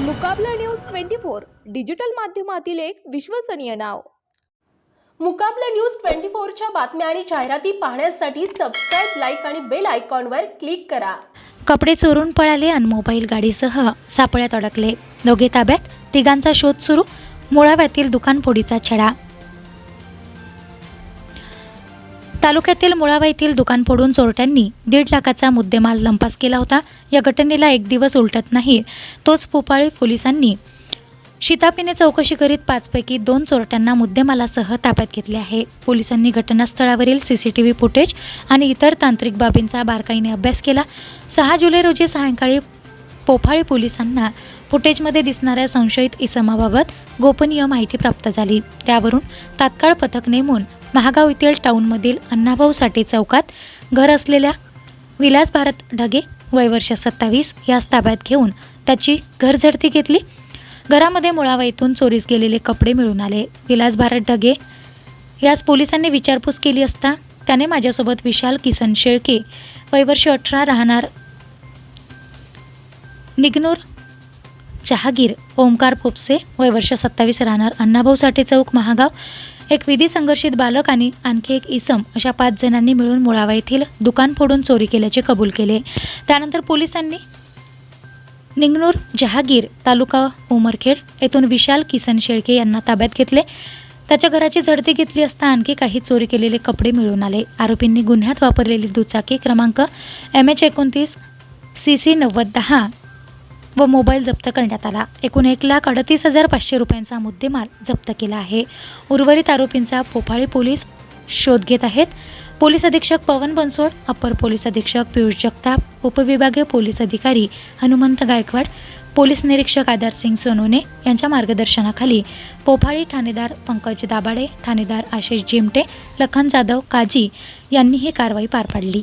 Mukabla news twenty four digital माध्यमातील एक विश्वसनीय नाव. मुकाबला न्यूज ट्वेंटी फोरच्या बातम्या आणि जाहिराती पाहण्यासाठी सबस्क्राईब लाईक आणि बेल आयकॉनवर क्लिक करा. कपडे चोरून पळाले आणि मोबाईल गाडीसह सापळ्यात अडकले. दोघे ताब्यात तिघांचा शोध सुरू. मुळाव्यातील दुकानफोडीचा छडा. तालुक्यातील मुळावा येथील दुकान फोडून चोरट्यांनी दीड लाखाचा मुद्देमाल लंपास केला होता. या घटनेला एक दिवस उलटत नाही. तोच पोपाळी पोलिसांनी शितापीने चौकशी करीत पाचपैकी दोन चोरट्यांना मुद्देमालासह ताब्यात घेतले आहे. पोलिसांनी घटनास्थळावरील C C T V footage आणि इतर तांत्रिक बाबींचा बारकाईने अभ्यास केला. सहा जुलै रोजी सायंकाळी पोफाळी पोलिसांना फुटेजमध्ये दिसणाऱ्या संशयित इसमाबाबत गोपनीय माहिती प्राप्त झाली. त्यावरून तात्काळ पथक नेमून महागाव येथील टाऊनमधील अण्णाभाऊ साठे चौकात घर असलेल्या विलास भारत ढगे वयवर्ष सत्तावीस यास ताब्यात घेऊन त्याची घरझडती घेतली. घरामध्ये मुळावा येथून चोरीस गेलेले कपडे मिळून आले. विलास भारत ढगे यास पोलिसांनी विचारपूस केली असता त्याने माझ्यासोबत विशाल किसन शेळके वयवर्ष अठरा राहणार निग्नूर जहागीर ओमकार पोपसे वयवर्ष सत्तावीस राहणार अण्णाभाऊ साठे चौक महागाव एक विधी संघर्षित बालक आणि आणखी एक इसम अशा पाच जणांनी मिळून मुळावा येथील दुकान फोडून चोरी केल्याचे कबूल केले. त्यानंतर पोलिसांनी निंगनूर जहागीर तालुका उमरखेड येथून विशाल किसन शेळके यांना ताब्यात घेतले. त्याच्या घराची झडती घेतली असता आणखी काही चोरी केलेले कपडे मिळून आले. आरोपींनी गुन्ह्यात वापरलेली दुचाकी क्रमांक एम एच एकोणतीस सी सी नव्वद दहा व मोबाईल जप्त करण्यात आला. एकूण एक लाख अडतीस हजार पाचशे रुपयांचा मुद्देमाल जप्त केला आहे. उर्वरित आरोपींचा पोफाळी पोलीस शोध घेत आहेत. पोलीस अधीक्षक पवन बनसोड अप्पर पोलीस अधीक्षक पियुष जगताप उपविभागीय पोलीस अधिकारी हनुमंत गायकवाड पोलीस निरीक्षक आधारसिंग सोनोने यांच्या मार्गदर्शनाखाली पोफाळी ठाणेदार पंकज दाभाडे ठाणेदार आशिष जिमटे लखन जाधव काजी यांनी ही कारवाई पार पाडली.